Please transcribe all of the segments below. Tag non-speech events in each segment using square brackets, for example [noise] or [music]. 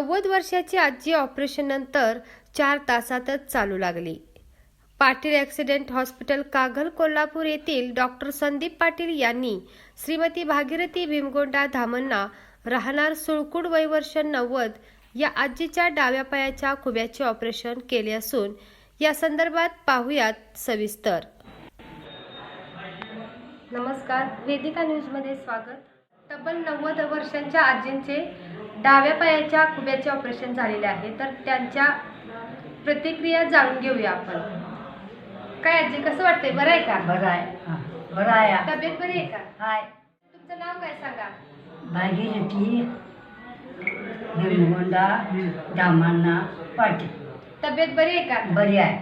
नव्वद वर्षाची आजी ऑपरेशननंतर चार तासातच चालू लागली. पाटील ॲक्सिडेंट हॉस्पिटल कागल कोल्हापूर येथील डॉक्टर संदीप पाटील यांनी श्रीमती भागीरथी भीमगोंडा धामण्णा राहणार सुळकुड वयवर्ष नव्वद या आजीच्या डाव्या पायाच्या खुब्याचे ऑपरेशन केले असून या संदर्भात पाहुयात सविस्तर. नमस्कार वेदिका न्यूजमध्ये स्वागत. तब्बल नव्वद वर्षांच्या आजींचे डाव्या पायाच्या खुब्याचे ऑपरेशन झालेले आहे. तर त्यांच्या प्रतिक्रिया जाणून घेऊया आपण. काय आजी कसं वाटतंय? बरं आहे का? बरं आहे. हा, बरं आहे. तब्येत बरी आहे का? हाय. तुमचं नाव काय सांगा? भागीरथी निर्मोंडा दामांना पाटील. तब्येत बरी आहे का? बरी आहे.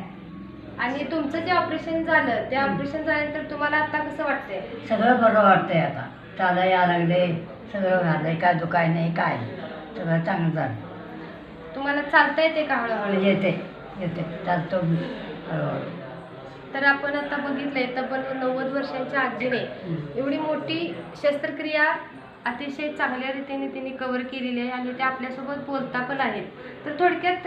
आणि तुमचं जे ऑपरेशन झालं ते ऑपरेशन झाल्यानंतर तुम्हाला आता कसं वाटतंय? सगळं बरं वाटतंय आता. चाला या लागले सगळं झालंय काय दुखाय नाही काय? नाही. सगळं चांगलं झालं. तुम्हाला चालता येते का हळूहळू? येते येते चालतो मी हळूहळू. तर आपण आता बघितलंय तब्बल नव्वद वर्षांच्या आजीने एवढी मोठी शस्त्रक्रिया अतिशय चांगल्या रीतीने तिने कव्हर केलेली आहे आणि ते आपल्यासोबत बोलता पण आहेत. तर थोडक्यात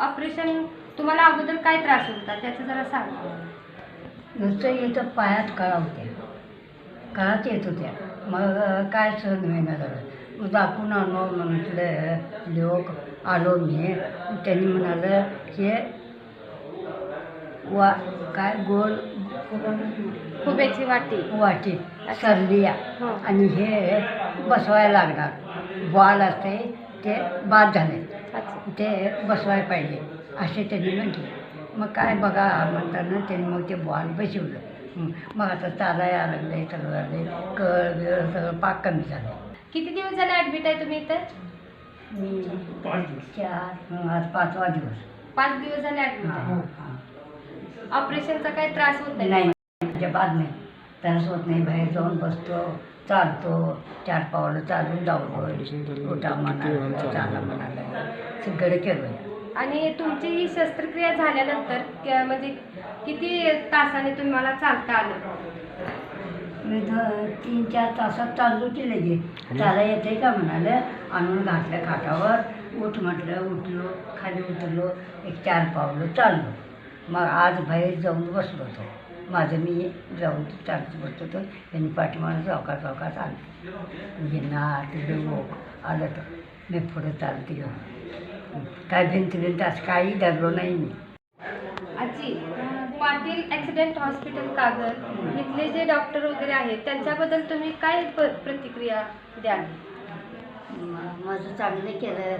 ऑपरेशन तुम्हाला अगोदर काय त्रास होता? त्याचं जरा सांगा. नुसतं येतं पायात कळा होत्या कळाच येत होत्या. मग काय सहन होईना झालं दाखवून आणू म्हटलं लोक आलो मी. त्यांनी म्हणालं हे वा काय गोल खुब्याची वाटी. वाटी सरलिया. हं. आणि हे बसवायला लागणार. बॉल असते ते बाद झाले. ते बसवायला पाहिजे असे त्यांनी म्हटले. मग काय बघा म्हणताना त्यांनी मग ते बॉल बसवलं. मग आता चालायला लागले सगळं झाले कळ बिळ सगळं पाक कमी झालं. किती दिवस झाले ऍडमिट आहे तुम्ही इथं? मी चार आज पाचवा दिवस पाच दिवस झाले ऍडमिट हां आहे. हां ऑपरेशनचा काही त्रास होत नाही? नाही अजिबात नाही. त्रास होत नाही बाहेर जाऊन बसतो चालतो चार पावलं चालून जाऊ. म्हणाला चाला म्हणाला सगळं केलं. आणि तुमची ही शस्त्रक्रिया झाल्यानंतर क- म्हणजे किती तासाने तुम्हाला चालता आलं? मी तीन चार तासात चालू केले गे चाला येते का म्हणाले आणून घातलं खाटावर उठ म्हटलं उठलो खाली उतरलो एक चार पावलं चाललो. मग आज बाहेर जाऊन बसलो होतो. माझं मी जाऊन चालत बसतो होतो. त्यांनी पाठीमागं चौका चौका चालतो म्हणजे ना तिथे लोक हो, आलं तर. मी पुढे चालते. घेऊन काय भिंत भिंत असं काही डरलो नाही मी. आजी पाटील ॲक्सिडेंट हॉस्पिटल कागल इथले जे डॉक्टर वगैरे आहेत त्यांच्याबद्दल तुम्ही काय प- प्रतिक्रिया द्याल? म- माझं चांगलं केलं.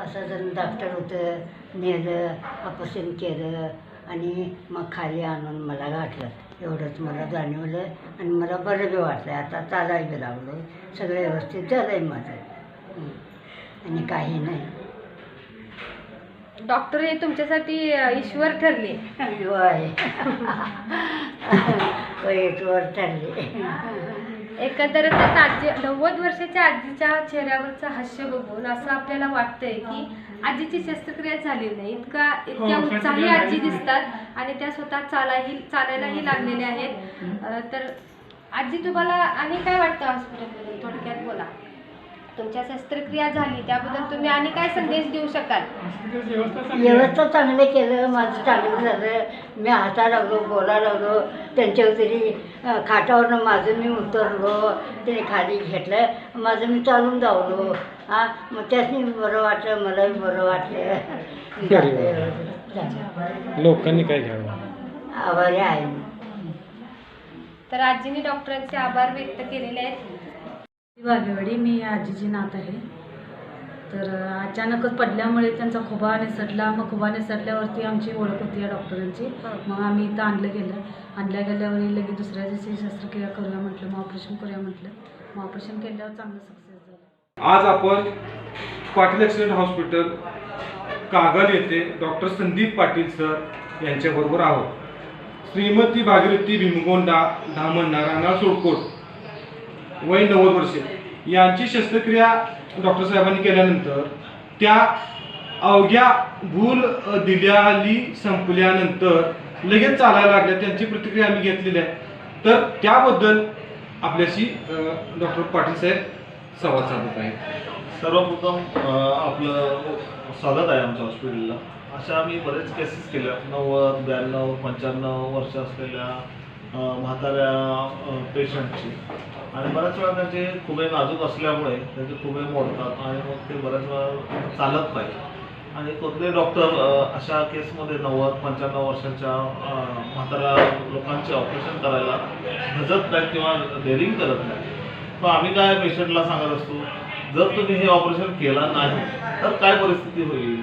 असं जण डॉक्टर होतं नेलं ऑपरेशन केलं आणि मग खाली आणून मला गाठलं. एवढंच मला जाणवलं आणि मला बरं बी वाटलं. आता चालायला बी लागलो सगळं व्यवस्थित झालं आहे माझं. हं. आणि काही नाही. डॉक्टर हे तुमच्यासाठी ईश्वर ठरले. वयेवर ठरले. एकंदरीतच आजी नव्वद वर्षाच्या आजीच्या चेहऱ्यावरचं हास्य बघून असं आपल्याला वाटतंय की आजीची शस्त्रक्रिया झाली नाही. इतका इतक्या उत्साही आजी दिसतात आणि त्या स्वतः चालाही चालायलाही लागलेल्या आहेत. अ, तर आजी तुम्हाला आणि काय वाटतं हॉस्पिटलमध्ये थोडक्यात बोला. तुमच्या शस्त्रक्रिया झाली त्याबद्दल तुम्ही आणि काय संदेश देऊ शकाल? व्यवस्था चांगलं केलं माझं चांगलं झालं. मी हाता लागलो बोला लागलो त्यांच्यावर तरी अं, खाटावरनं माझं मी उतरलो त्याने खाली घेतलं. माझं मी चालून धावलो. हां मग त्यासनी बरं वाटलं मलाही बरं वाटलं. [laughs] लोकांनी काय घ्यावं? आभारी आहे मी. तर आजीने डॉक्टरांचे आभार व्यक्त केलेले आहेत. वाघेवाडी मी आजीची नात आहे. तर अचानकच पडल्यामुळे त्यांचा खुबा निसटला मग खुबा निसटल्यावरती आमची ओळख होती या डॉक्टरांची. मग आम्ही इथं आणलं गेलं. आणल्या गेल्यावर लगेच दुसऱ्या दिवशी शस्त्रक्रिया करूया म्हटलं मग ऑपरेशन करूया म्हटलं. मग ऑपरेशन केल्यावर चांगलं सक्सेस झालं. आज आपण पाटील ॲक्सिडेंट हॉस्पिटल कागल येथे डॉक्टर संदीप पाटील सर यांच्याबरोबर आहोत. श्रीमती भागीरथी भीमगोंडा धामण्णा राणा सोडकोट वय नव्वद वर्षे. यांची शस्त्रक्रिया डॉक्टर साहेबांनी केल्यानंतर त्या अवघ्या भूल दिल्याली संपल्यानंतर लगेच चालायला लागल्या. त्यांची प्रतिक्रिया आम्ही घेतलेली आहे. तर त्याबद्दल आपल्याशी डॉक्टर पाटील साहेब संवाद साधत आहेत. सर्वप्रथम आपलं स्वागत आहे आमच्या हॉस्पिटलला. अशा आम्ही बरेच केसेस केल्या. नव्वद ब्याण्णव पंच्याण्णव वर्ष असलेल्या म्हाताऱ्या पेशंटची. आणि बऱ्याच वेळा त्यांचे खुबे नाजूक असल्यामुळे त्यांचे खुबे मोडतात आणि मग ते बऱ्याच वेळा चालत नाही आणि कोणते डॉक्टर अशा केसमध्ये नव्वद पंच्याण्णव वर्षाच्या म्हाताऱ्या लोकांचे ऑपरेशन करायला भजत नाहीत किंवा डेअरिंग करत नाही मग आम्ही काय पेशंटला सांगत असतो जर तुम्ही हे ऑपरेशन केलं नाही तर काय परिस्थिती होईल?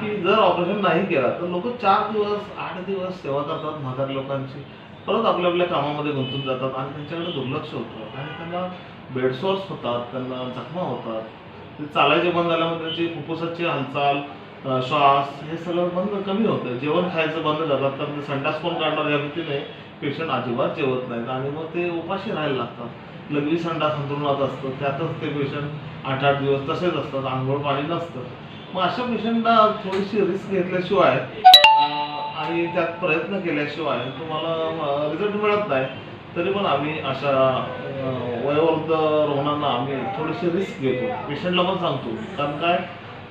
की जर ऑपरेशन नाही केला तर लोक चार दिवस आठ दिवस सेवा करतात म्हाताऱ्या लोकांची. परत आपल्या आपल्या कामामध्ये गुंतून जातात आणि त्यांच्याकडे दुर्लक्ष होतं. आणि त्यांना बेडसोर्स होतात त्यांना जखमा होतात. ते चालायचे बंद झाल्यामुळे त्यांची फुफ्फुसाची हालचाल श्वास हे सगळं बंद कमी होतं. जेवण खायचं बंद जातात कारण ते संडास कोण काढणार या भीतीने पेशंट अजिबात जेवत नाहीत. आणि मग ते उपाशी राहायला लागतात. लघवी संडास अंतरुणात असतं. त्यातच ते पेशंट आठ आठ दिवस तसेच असतात. आंघोळ पाणी नसतं. मग अशा पेशंटला थोडीशी रिस्क घेतल्याशिवाय आणि त्यात प्रयत्न केल्याशिवाय तुम्हाला रिझल्ट मिळत नाही. तरी पण आम्ही अशा वयोवृद्ध रुग्णांना आम्ही थोडीशी रिस्क घेतो. पेशंटला पण सांगतो. कारण काय?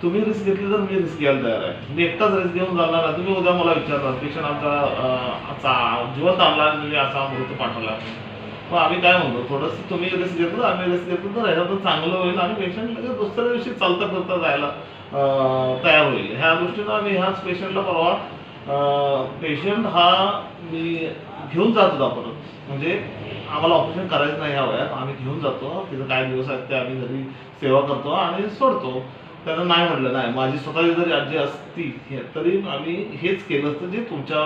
तुम्ही रिस्क घेतली तर मी रिस्क घ्यायला तयार आहे. मी एकटाच रिस्क घेऊन जाणार आहे. तुम्ही उद्या मला विचारणार पेशंट आमचा अं, जिवंत आणला आणि म्हणजे असा मृत्यू पाठवला मग आम्ही काय म्हणतो? थोडंसं तुम्ही रिस्क घेतो आम्ही रिस्क घेतो तर ह्याच्यातून चांगलं होईल आणि पेशंट लगेच दुसऱ्या दिवशी चालता फिरता जायला तयार होईल. ह्या दृष्टीनं आम्ही ह्याच पेशंटला परवा पेशंट हा मी घेऊन जातो आपण म्हणजे आम्हाला ऑपरेशन करायचं नाही ह्या वयात. आम्ही घेऊन जातो. तिथं काय दिवस आहेत ते आम्ही घरी सेवा करतो आणि सोडतो. त्यानं नाही म्हटलं नाही माझी स्वतःची जरी आजी असती हे- तरी आम्ही हेच केलं असतं जे तुमच्या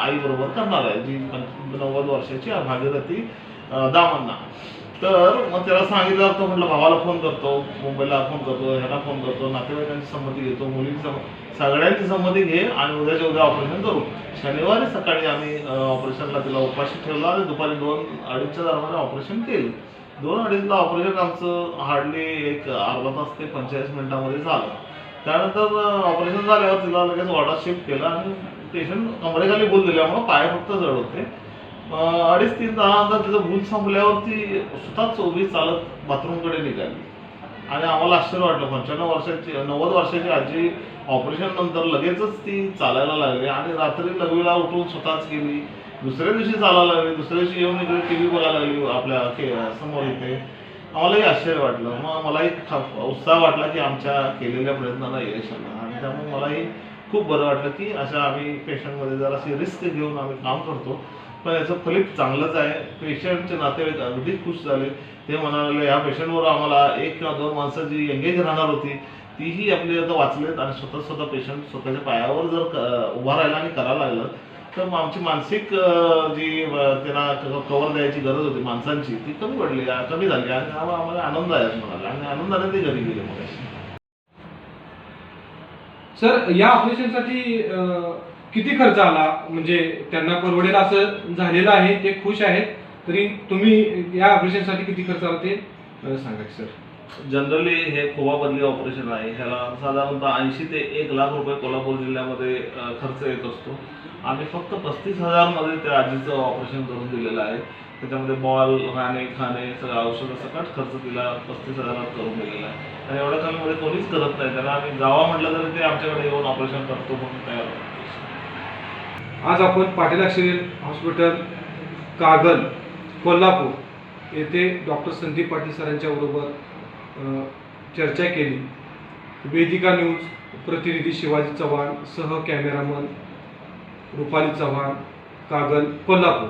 आईबरोबर करणार आहे. जी पंच- नव्वद वर्षाची भागीरथी दामांना तर मग त्याला सांगितलं तर म्हटलं भावाला फोन करतो मुंबईला फोन करतो ह्याला फोन करतो नातेवाईकांची संमती घेतो मुलींची सगळ्यांची संमती घे आणि उद्याच्या उद्या ऑपरेशन करू. शनिवारी सकाळी आम्ही ऑपरेशनला तिला उपाशी ठेवला आणि दुपारी दोन अडीचच्या दरम्यान ऑपरेशन केलं. दोन अडीचला ऑपरेशन आमचं हार्डली एक अर्धा तास ते पंचेचाळीस मिनिटामध्ये झालं. त्यानंतर ऑपरेशन झाल्यावर तिला लगेच वॉर्डात शिफ्ट केलं आणि पेशंट कमरेखाली बोल दिल्यामुळं पाय फक्त जड होते. अडीच तीन तासानंतर तिचं भूल संपल्यावर ती स्वतःच उभी चालत बाथरूमकडे निघाली. आणि आम्हाला आश्चर्य वाटलं. पंच्याण्णव वर्षाची नव्वद वर्षाची आजी ऑपरेशन नंतर लगेचच ती चालायला लागली आणि रात्री लघवीला उठून स्वतःच गेली. दुसऱ्या दिवशी चालायला लागली. दुसऱ्या दिवशी येऊन इकडे टी व्ही बघायला लागली आपल्या के समोर इथे. आम्हालाही आश्चर्य वाटलं. मग मलाही उत्साह वाटला की आमच्या केलेल्या प्रयत्नाला यश आलं. आणि त्यामुळे मलाही खूप बरं वाटलं की अशा आम्ही पेशंटमध्ये जराशी रिस्क घेऊन आम्ही काम करतो. पण याचं फलित चांगलंच आहे. पेशंटचे नातेवाईक अगदी खुश झाले. ते म्हणाले या पेशंटवर आम्हाला एक किंवा दोन माणसं जी एंगेज राहणार होती तीही आपली आता वाचलेत आणि स्वतः स्वतः पेशंट स्वतःच्या पायावर जर उभा राहिला आणि करायला लागलं तर मग आमची मानसिक जी त्यांना कवर द्यायची गरज होती माणसांची ती कमी पडली कमी झाली. आणि आम्हाला आनंद आहे म्हणाला. आणि आनंदाने ते घरी गेले मग. सर या ऑपरेशनसाठी किती खर्च आला? म्हणजे त्यांना परवडेल असं झालेलं आहे ते खुश आहेत. तरी तुम्ही या ऑपरेशनसाठी किती खर्च आला ते? सांगा सर. जनरली हे खोवा बदली ऑपरेशन आहे. ह्याला साधारणतः ऐंशी ते एक लाख रुपये कोल्हापूर जिल्ह्यामध्ये खर्च येत असतो. आम्ही फक्त पस्तीस हजारमध्ये त्या आजीचं ऑपरेशन करून दिलेलं आहे. त्याच्यामध्ये बॉल राहणे खाणे सगळं औषधं सकट खर्च तिला पस्तीस हजारात करून दिलेला आहे. आणि एवढ्या कमीमध्ये कोणीच करत नाही. त्याला आम्ही गावा म्हटलं तरी ते आमच्याकडे येऊन ऑपरेशन करतो म्हणून तयार होतो. आज आपण पाटीलाक्षरी हॉस्पिटल कागल कोल्हापूर येथे डॉक्टर संदीप पाटील सरांच्या बरोबर चर्चा केली. वेदिका न्यूज प्रतिनिधी शिवाजी चव्हाण सह कॅमेरामन रुपाली चव्हाण कागल कोल्हापूर.